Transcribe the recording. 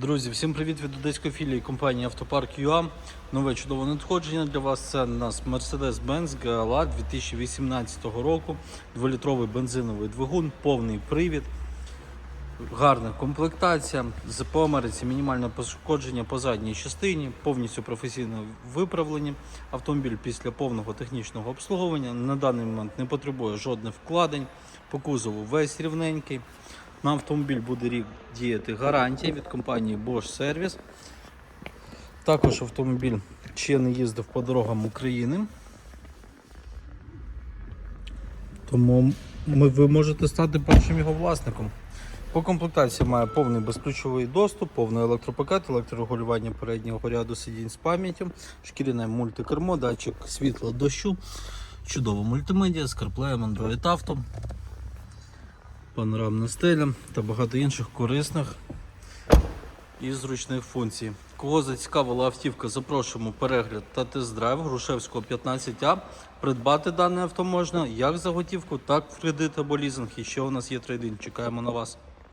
Друзі, всім привіт від одеської філії компанії Автопарк ЮА. Нове чудове надходження для вас. Це у нас Mercedes-Benz GLA 2018 року. 2-літровий бензиновий двигун, повний привід, гарна комплектація. З по Америці мінімальне пошкодження по задній частині, повністю професійно виправлені. Автомобіль після повного технічного обслуговування на даний момент не потребує жодних вкладень. По кузову весь рівненький. На автомобіль буде рік діяти гарантія від компанії Bosch Service. Також автомобіль ще не їздив по дорогам України. Тому ми, ви можете стати першим його власником. По комплектації має повний безключовий доступ, повний електропакет, електрорегулювання переднього ряду сидінь з пам'яттю, шкіряне мультикермо, датчик світла дощу, чудова мультимедіа з CarPlay, Android Auto панорамна стеля та багато інших корисних і зручних функцій. Кого зацікавила автівка, запрошуємо перегляд та тест-драйв Грушевського 15А. Придбати дане авто можна як за готівку, так в кредит або лізинг. І ще у нас є трейдинг. Чекаємо на вас.